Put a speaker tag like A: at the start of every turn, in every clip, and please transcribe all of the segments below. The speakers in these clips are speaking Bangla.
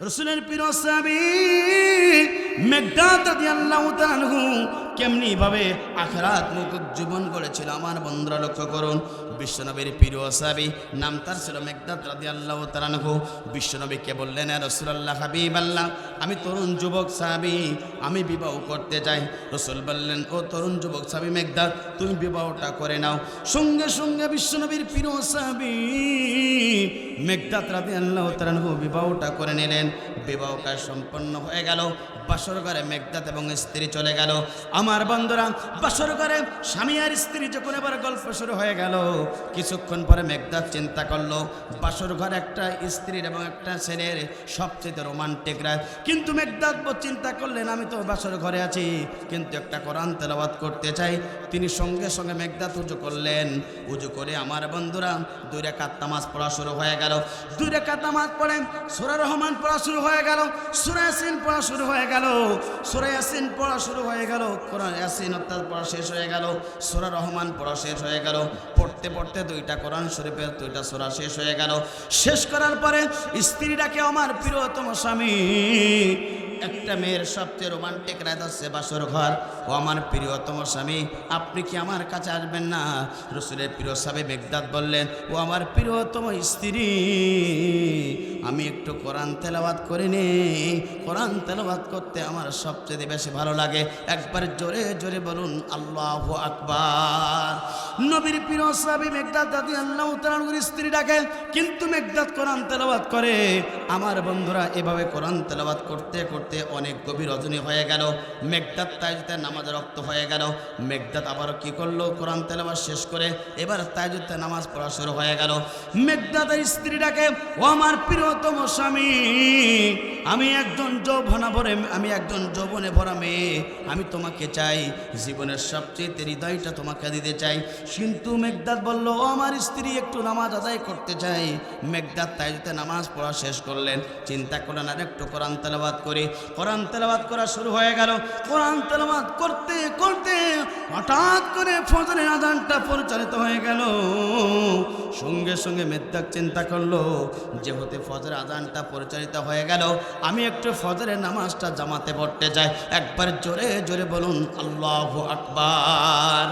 A: রসুলের প্রিয় মেঘদাত রাদিয়াল্লাহু তাআলা আনহু কেমনি ভাবে আখরাত মুখ জীবন গড়েছিল আমার বন্ধুরা লক্ষ্য করুন, বিশ্বনবীর প্রিয় সাবি নাম তার ছিল মেঘদাত রাদিয়াল্লাহু তাআলা আনহু। বিশ্বনবীকে বললেন ইয়া রাসূলুল্লাহ, হাবিবাল্লাহ, আমি তরুণ যুবক সাবি আমি বিবাহ করতে চাই রসুল বললেন, ও তরুণ যুবক সাবি মেঘদাত তুমি বিবাহটা করে নাও। সঙ্গে সঙ্গে বিশ্বনবীর প্রিয় সাবি মেঘদাত রাদিয়াল্লাহু তাআলা আনহু বিবাহটা করে নিলেন। বিবাহ কাজ সম্পন্ন হয়ে গেল, বাসর ঘরে মেঘদাত এবং স্ত্রী চলে গেল। আমার বন্ধুরা, বাসর ঘরে স্বামী আর স্ত্রী যখন এবার গল্প শুরু হয়ে গেল, কিছুক্ষণ পরে মেঘদাত চিন্তা করল, বাসর ঘরে একটা স্ত্রীর এবং একটা ছেলের সবচেয়ে রোমান্টিক রাত। কিন্তু মেঘদাত চিন্তা করলেন, আমি তো বাসর ঘরে আছি, কিন্তু একটা কোরআন তেলাবাদ করতে চাই। তিনি সঙ্গে সঙ্গে মেঘদাত উজু করলেন। উজু করে আমার বন্ধুরা, দুই রেখাত নামাজ পড়া শুরু হয়ে গেল। দুই রেখাত নামাজ পড়েন সুরা রহমান পড়া শুরু হয়ে গেল সুরায়াসিন পড়া শুরু হয়ে গেল সুরায়াসিন পড়া শুরু হয়ে গেল, কোরআন ইয়াসিন অর্থাৎ পড়া শেষ হয়ে গেল, সুরা রহমান পড়া শেষ হয়ে গেল, পড়তে পড়তে দুইটা কোরআন শরীফের দুইটা সুরা শেষ হয়ে গেল। শেষ করার পরে স্ত্রীটাকে আমার প্রিয়তম স্বামী, একটা মেয়ের সবচেয়ে রোমান্টিক রাত হচ্ছে বাসর ঘর। ও আমার প্রিয়তম স্বামী, আপনি কি আমার কাছে আসবেন না? রসুলের প্রিয় স্বামী মেঘদাত বললেন, ও আমার প্রিয়তম স্ত্রী, আমি একটু কোরআন তেলাবাদ করে নি কোরআন তেলাবাদ করতে আমার সবচেয়ে বেশি ভালো লাগে। একবার জোরে জোরে বলুন, আল্লাহ আকবার। নবীর প্রিয় সাহাবী মেঘদাত দাদি আল্লাহ তাআলার স্ত্রী ডাকে, কিন্তু মেঘদাত কোরআন তেলাবাদ করে? আমার বন্ধুরা, এভাবে কোরআন তেলাবাদ করতে করতে অনেক গভীর রজনী হয়ে গেল। মেঘদাত তাইজুতে নামাজ রক্ত হয়ে গেল। মেঘদাত আবার কি করল? কোরআন তেলাবাদ শেষ করে এবার তাইজুতে নামাজ পড়া শুরু হয়ে গেল। মেঘদাতের স্ত্রী ডাকে ও আমার প্রিয়তম স্বামী, আমি একজন যৌবনা ভরে, আমি একজন যৌবনে ভরা মেয়ে, আমি তোমাকে চাই, জীবনের সবচেয়ে হৃদয়টা তোমাকে দিতে চাই। কিন্তু মেঘদাত বলল, ও আমার স্ত্রী, একটু নামাজ আদায় করতে চাই। মেঘদাত তাই নামাজ পড়া শেষ করলেন। চিন্তা করলেন আর একটু কোরআন তেলাবাদ করি। কোরআন তেলাবাদ করা শুরু হয়ে গেল। কোরআন তেলাবাদ করতে করতে হঠাৎ করে ফজরের আজানটা পরিচালিত হয়ে গেল। সঙ্গে সঙ্গে মেঘদাত চিন্তা করল যে হতে ফজরের আজানটা পরিচালিত হয়ে গেল, আমি একটু ফজরের নামাজটা জামাতে পড়তে যাই। একবার জোরে জোরে বলুন, আল্লাহ আকবার।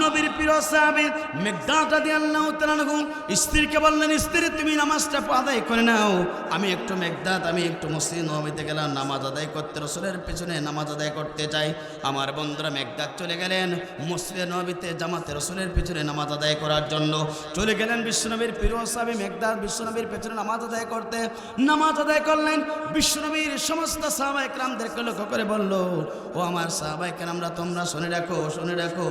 A: নবীর প্রিয় সাহাবী মেঘদাত রাদিয়াল্লাহু তাআলা আনহু স্ত্রীকে বললেন, স্ত্রী, তুমি নামাজটা আদায় করে নাও। আমি একটু মেঘদাত আমি একটু মসজিদ নবীতে গেলাম, নামাজ আদায় করতে, রসুলের পেছনে নামাজ আদায় করতে চাই আমার বন্ধুরা মেঘদাত চলে গেলেন মসজিদে নবীতে জামাতে রসুলের পেছনে নামাজ আদায় করার জন্য। চলে গেলেন বিশ্বনবীর প্রিয় সাহাবী মেঘদাত বিশ্বনবীর পেছনে নামাজ আদায় করতে। নামাজ আদায় করলেন, বিশ্বনবীর সমস্ত সাহাবাই ক্রামদেরকে লক্ষ্য করে বলল, ও আমার সাহাবাই আমরা তোমরা শুনে রাখো শুনে রাখো।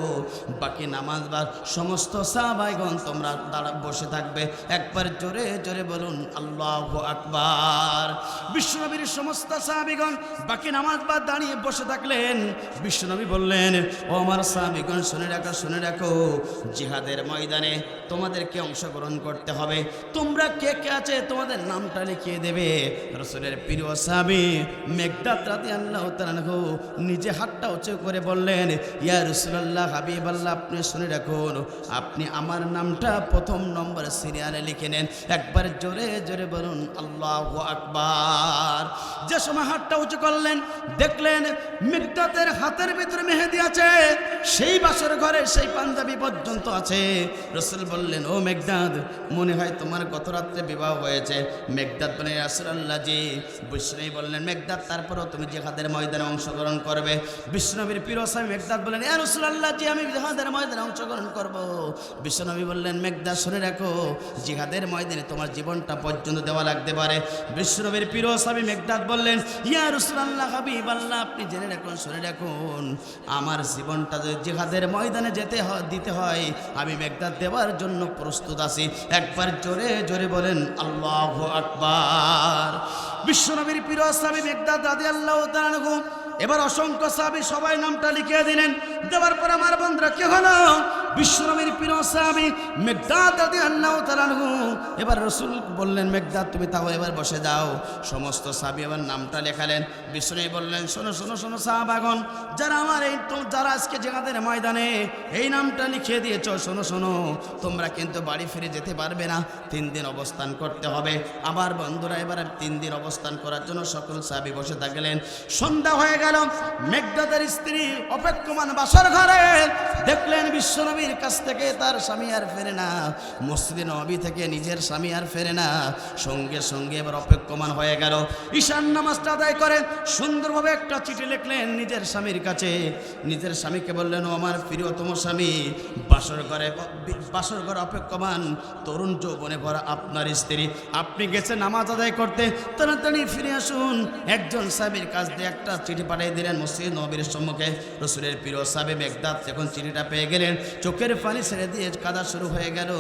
A: বাকি নামাজ বা সমস্ত সাহাবাইগণ তোমরা দাঁড়া, বসে থাকবে। একবার জোরে জোরে বলুন, আল্লাহ আকবার। বিশ্বনবীর সমস্ত সাহাবিগণ বাকি নামাজ বাদ দাঁড়িয়ে বসে থাকলেন। বিশ্বনবী বললেন, ও আমার সাহাবিগণ শুনে রাখো শুনে রাখো, জিহাদের ময়দানে তোমাদেরকে অংশগ্রহণ করতে হবে। তোমরা কে কে আছে তোমাদের নামটা লিখিয়ে দেবে। রসুলের প্রিয় সাহাবি মেঘদাত রাতে আল্লাহ তালানহু নিজে হাতটা উঁচু করে বললেন, ইয়া রসুল্লাহ হাবিব আল্লাহ আপনি শুনে রাখুন, আপনি আমার নামটা প্রথম নম্বর সিরিয়ালে লিখে নেন। একবার জোরে জোরে বলুন, আল্লাহ আকবার। যে সময় হাতটা উঁচু করলেন, দেখলেন মেঘদাতের হাতের ভিতরে মেহেদি আছে, সেই বাসর ঘরে সেই পাঞ্জাবি পর্যন্ত আছে। রসুল বললেন, ও মেঘদাদ মনে হয় তোমার গত রাত্রে বিবাহ হয়েছে। মেঘদাদ বলে রাসুল্লাহ জি বিষ্ণু বললেন মেঘদাদ তারপরও তুমি জেহাদের ময়দানে অংশগ্রহণ করবে। বিষ্ণবীর প্রিয় স্বামী মেঘদাদ বললেন, এ রসুল্লাহ জি আমি জেহাদের ময়দানে অংশগ্রহণ করব। বিশ্বনবী বললেন মেঘদাদ শুনে রাখো, জিহাদের ময়দানে তোমার জীবনটা পর্যন্ত দেওয়া লাগতে পারে। বিষ্ণবীর প্রিয় মেঘদাদ বললেন, ইয়া রসুল্লাহ হাবিব আল্লাহ আপনি জেনে রাখুন, শুনে রাখুন। আমার জীবনটা জেহাদের ময়দানে যেতে দিতে হয়, আমি মেঘদাদ দেওয়ার জন্য প্রস্তুত আছি। একবার জোরে জোরে বলেন, আল্লাহ আকবার। বিশ্বনবীর প্রিয় স্বামী মেঘদার দাদি আল্লাহ এবার অসংখ্য সাবি সবাই নামটা লিখিয়ে দিলেন। দেওয়ার পর আমার বন্ধুরা, কে হলো? বিশ্বনবীর প্রিয় সাহাবী মেঘদাদ এবার রসুল বললেন, মেঘদাদ, তুমি তাও এবার বসে যাও। সমস্ত সাহাবী এবার নামটা লেখালেন। বিশ্বনবী বললেন, শোনো শোনো শোনো সাহাবাগণ, যারা আমার এই তো, যারা আজকে জেহাদের ময়দানে এই নামটা লিখে দিয়েছ, শোনো শোনো, তোমরা কিন্তু বাড়ি ফিরে যেতে পারবে না। তিন দিন অবস্থান করতে হবে। আমার বন্ধুরা, এবার তিন দিন অবস্থান করার জন্য সকল সাহাবী বসে থাকলেন। সন্ধ্যা হয়ে গেল, মেঘদাদের স্ত্রী অপেক্ষমান বাসর ঘরে দেখলেন বিশ্বনবীর কাছ থেকে তার স্বামী আর ফেরে না। মসজিদে নবী থেকে নিজের স্বামী আর ফেরে না। সঙ্গে সঙ্গে এবার অপেক্ষমান হয়ে গেল। ঈশান নামাজটা আদায় করে, সুন্দরভাবে একটা চিঠি লিখলেন নিজের স্বামীর কাছে। নিজের স্বামীকে বললেন আমার প্রিয়তম স্বামী, বাসর ঘরে বাসর ঘরে অপেক্ষমান, তরুণ যৌবনে ভরা আপনার স্ত্রী। আপনি গেছেন নামাজ আদায় করতে, তাড়াতাড়ি ফিরে আসুন। একজন সাহেবের কাছ দিয়ে একটা চিঠি পাঠিয়ে দিলেন মসজিদ নবীর সম্মুখে। রসুলের প্রিয় সাহেব মেঘদাত যখন চিঠিটা পেয়ে গেলেন চোখের পানি ছেড়ে দিয়ে কাদা শুরু হয়ে গেল।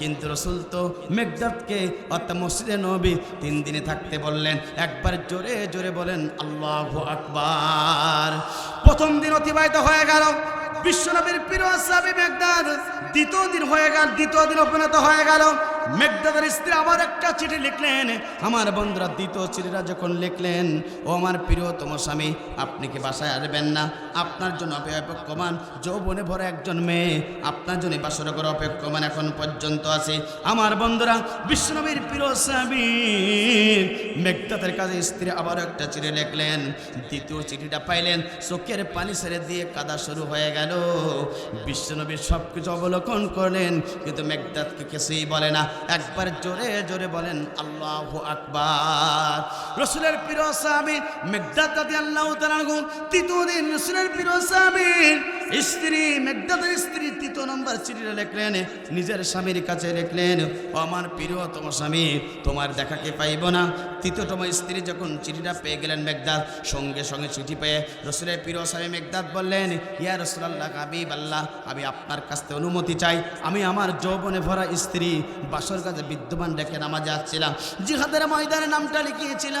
A: কিন্তু রসুল তো মেঘদাতকে অর্থাৎ মসজিদে নবী তিন দিনে থাকতে বললেন, একবার জোরে জোরে বলেন, আল্লাহ আকবার। প্রথম দিন অতিবাহিত হয়ে গেল। বিশ্বনবীর প্রিয় সাবি মেঘদাদ দ্বিতীয় দিন হয়ে গেল, দ্বিতীয় দিন উপনীত হয়ে গেল। মেঘদাদের স্ত্রী আবার একটা চিঠি লিখলেন। আমার বন্ধুরা দ্বিতীয় চিঠিটা যখন লিখলেন, ও আমার প্রিয়তম স্বামী, আপনি কি বাসায় আসবেন না? আপনার জন্য অপেক্ষমান, যৌবনে ভরে একজন মেয়ে, আপনার জন্য বাসর করে অপেক্ষমান এখন পর্যন্ত আছে। আমার বন্ধুরা বিশ্বনবীর প্রিয় স্বামী, মেঘদাদের কাছে স্ত্রী আবার একটা চিঠি লিখলেন। দ্বিতীয় চিঠিটা পাইলেন, চোখের পানি ছেড়ে দিয়ে কাদা শুরু হয়ে গেল। বিশ্বনবী সব কিছু অবলোকন করলেন, কিন্তু মেঘদাদকে কিছুই বলে না। একবার জোরে জোরে বলেন আল্লাহ আকবার। রসুলের প্রিয় সাহাবী মেঘদাদ দাদি আল্লাহ তৃতীয় দিন রসুলের প্রিয় সাহাবীর স্ত্রী, মেঘদাদের স্ত্রী তৃতীয় নম্বর চিঠিটা লিখলেন, নিজের স্বামীর কাছে লিখলেন, ও আমার প্রিয়তম স্বামী, তোমার দেখাকে পাইব না? তৃতীয়তম স্ত্রী যখন চিঠিটা পেয়ে গেলেন মেঘদাদ, সঙ্গে সঙ্গে চিঠি পেয়ে রসুলের প্রিয় স্বামী মেঘদাদ বললেন, ইয়া রসুলাল্লাহ, হাবিব আল্লাহ, আমি আপনার কাছ থেকে অনুমতি চাই। আমি আমার যৌবনে ভরা স্ত্রী বাসর কাছে বিদ্যমান রেখে নামাজে আসছিলাম। জিহাদের ময়দানে নামটা লিখিয়েছিলাম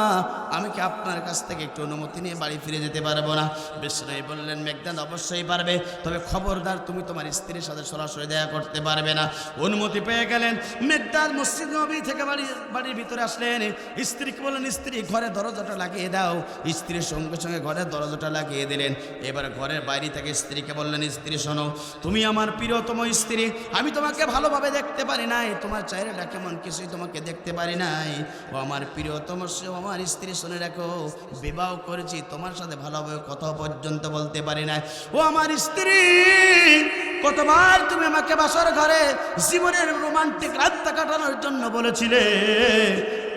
A: আপনার কাছ থেকে একটু অনুমতি নিয়ে বাড়ি ফিরে যেতে পারব না। বিষ্ণু বললেন মেঘদান অবশ্যই পারবে, তবে খবরদার তুমি তোমার স্ত্রীর সাথে সরাসরি দেখা করতে পারবে না। অনুমতি পেয়ে গেলেন মেঘদান মসজিদ নবী থেকে বাড়ি, বাড়ির ভিতরে আসলেন। স্ত্রীকে বললেন, স্ত্রী, ঘরে দরজাটা লাগিয়ে দাও। স্ত্রীর সঙ্গে সঙ্গে ঘরের দরজাটা লাগিয়ে দিলেন। এবার ঘরের বাইরে থেকে স্ত্রীকে বললেন, স্ত্রী, শোনো, তুমি আমার প্রিয়তম স্ত্রী, আমি তোমাকে ভালোভাবে দেখতে পারি নাই, তোমার চেহারাটা কেমন কিছুই তোমাকে দেখতে পারি নাই। ও আমার প্রিয়তম আমার স্ত্রী শুনে রাখো বিবাহ করেছি, তোমার সাথে ভালোভাবে কথা পর্যন্ত বলতে পারি নাই। ও আমার স্ত্রী, কতবার তুমি আমাকে বাসর ঘরে জীবনের রোমান্টিক রাতটা কাটানোর জন্য বলেছিলে।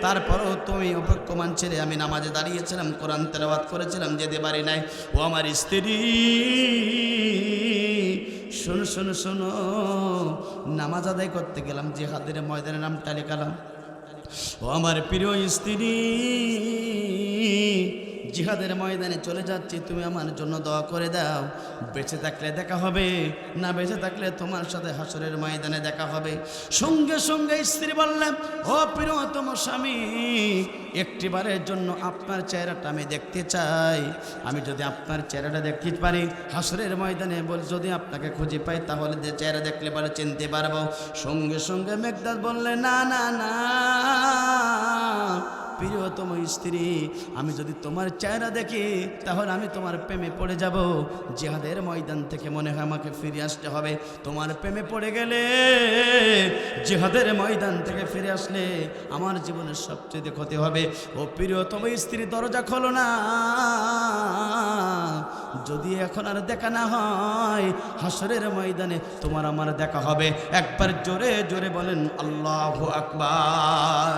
A: তারপরও তুমি অপেক্ষমান ছেড়ে আমি নামাজে দাঁড়িয়েছিলাম, কোরআন তেলাবাদ করেছিলাম, যেতে পারি নাই। ও আমার স্ত্রী, শোনো শোনো শোনো, নামাজ আদায় করতে গেলাম, যে হাতের ময়দানের নামটা লেখালাম ও আমার প্রিয় স্ত্রী জিহাদের ময়দানে চলে যাচ্ছি, তুমি আমার জন্য দোয়া করে দাও। বেঁচে থাকলে দেখা হবে, না বেঁচে থাকলে তোমার সাথে হাসরের ময়দানে দেখা হবে। সঙ্গে সঙ্গে স্ত্রী বললেন ও প্রিয়তম স্বামী, একটিবারের জন্য আপনার চেহারাটা আমি দেখতে চাই। আমি যদি আপনার চেহারাটা দেখতে পারি, হাসরের ময়দানে বল, যদি আপনাকে খুঁজে পাই, তাহলে যে চেহারা দেখলে পরে চিনতে পারব। সঙ্গে সঙ্গে মেঘদাদ বললে, না না না প্রিয়তম স্ত্রী, আমি যদি তোমার চেহারা দেখি, তাহলে আমি তোমার প্রেমে পড়ে যাব। জেহাদের ময়দান থেকে মনে হয় আমাকে ফিরে আসতে হবে। তোমার প্রেমে পড়ে গেলে, জেহাদের ময়দান থেকে ফিরে আসলে আমার জীবনের সবচেয়ে ক্ষতি হবে। ও প্রিয়তম স্ত্রী, দরজা খোলো না। যদি এখন আর দেখা না হয়, হাসরের ময়দানে তোমার আমার দেখা হবে। একবার জোরে জোরে বলেন, আল্লাহ আকবার।